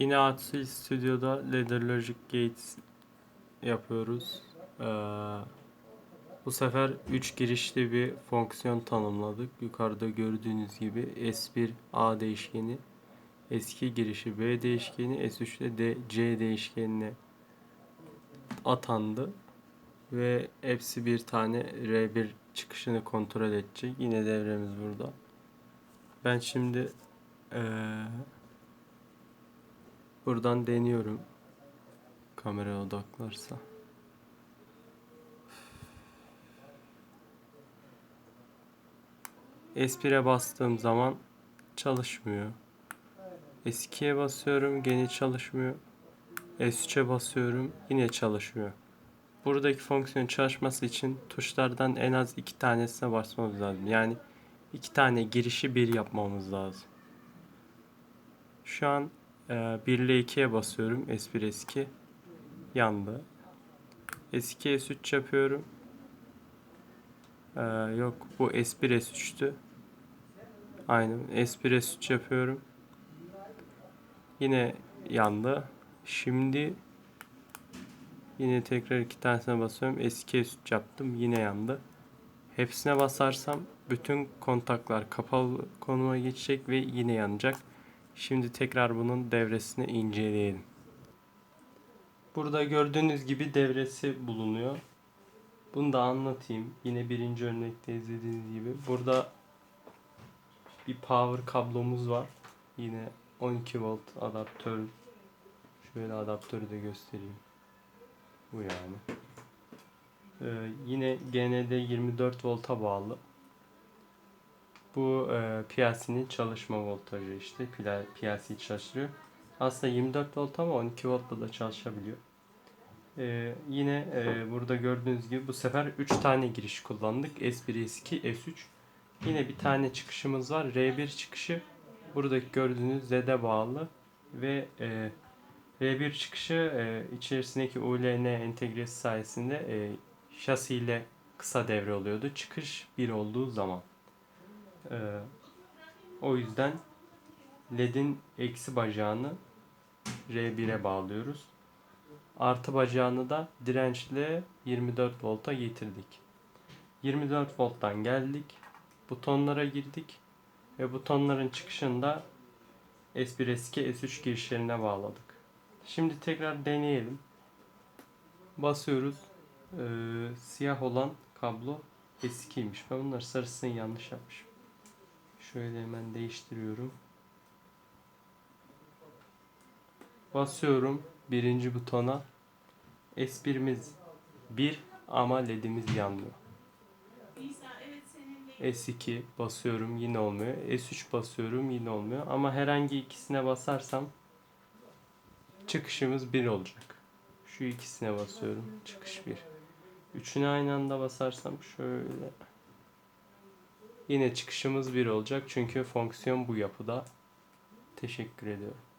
Yine Atsil Studio'da Ladder Logic Gates yapıyoruz. Ee, bu sefer 3 girişli bir fonksiyon tanımladık. Yukarıda gördüğünüz gibi S1 A değişkeni, S2 girişi B değişkeni, S3'te de C değişkenine atandı. Ve hepsi bir tane R1 çıkışını kontrol edecek. Yine devremiz burada. Ben şimdi eee Buradan deniyorum. Kamera odaklarsa. S1'e bastığım zaman çalışmıyor. S2'ye basıyorum gene çalışmıyor. S3'e basıyorum yine çalışmıyor. Buradaki fonksiyon çalışması için tuşlardan en az iki tanesine basmamız lazım. Yani iki tane girişi bir yapmamız lazım. Şu an 1 ile 2'ye basıyorum. S1 S2 yandı. S2 S3 yapıyorum. Ee, yok bu S1 S3'tü. Aynen S1 S3 yapıyorum. Yine yandı. Şimdi yine tekrar iki tanesine basıyorum. S2 S3 yaptım. Yine yandı. Hepsine basarsam bütün kontaklar kapalı konuma geçecek ve yine yanacak. Şimdi tekrar bunun devresini inceleyelim. Burada gördüğünüz gibi devresi bulunuyor. Bunu da anlatayım. Yine birinci örnekte izlediğiniz gibi. Burada bir power kablomuz var. Yine 12 volt adaptör. Şöyle adaptörü de göstereyim. Bu yani. Ee, yine GND 24 volta bağlı. Bu e, PLC'nin çalışma voltajı işte. PLC çalıştırıyor. Aslında 24 volt ama 12 voltla da çalışabiliyor. E, yine e, burada gördüğünüz gibi bu sefer 3 tane giriş kullandık. S1, S2, S3. Yine bir tane çıkışımız var. R1 çıkışı buradaki gördüğünüz Z'de bağlı ve e, R1 çıkışı e, içerisindeki ULN entegresi sayesinde e, şasi ile kısa devre oluyordu. Çıkış 1 olduğu zaman. Ee, o yüzden LED'in eksi bacağını R1'e bağlıyoruz. Artı bacağını da dirençle 24 volta getirdik. 24 volttan geldik. Butonlara girdik. Ve butonların çıkışında S1, S2, S3 girişlerine bağladık. Şimdi tekrar deneyelim. Basıyoruz. Ee, siyah olan kablo S2'ymiş. Ben bunları sarısını yanlış yapmışım. Şöyle hemen değiştiriyorum. Basıyorum birinci butona. S1'imiz 1 ama ledimiz yanmıyor. S2 basıyorum yine olmuyor. S3 basıyorum yine olmuyor. Ama herhangi ikisine basarsam çıkışımız 1 olacak. Şu ikisine basıyorum. Çıkış 1. Üçüne aynı anda basarsam şöyle Yine çıkışımız 1 olacak çünkü fonksiyon bu yapıda. Teşekkür ediyorum.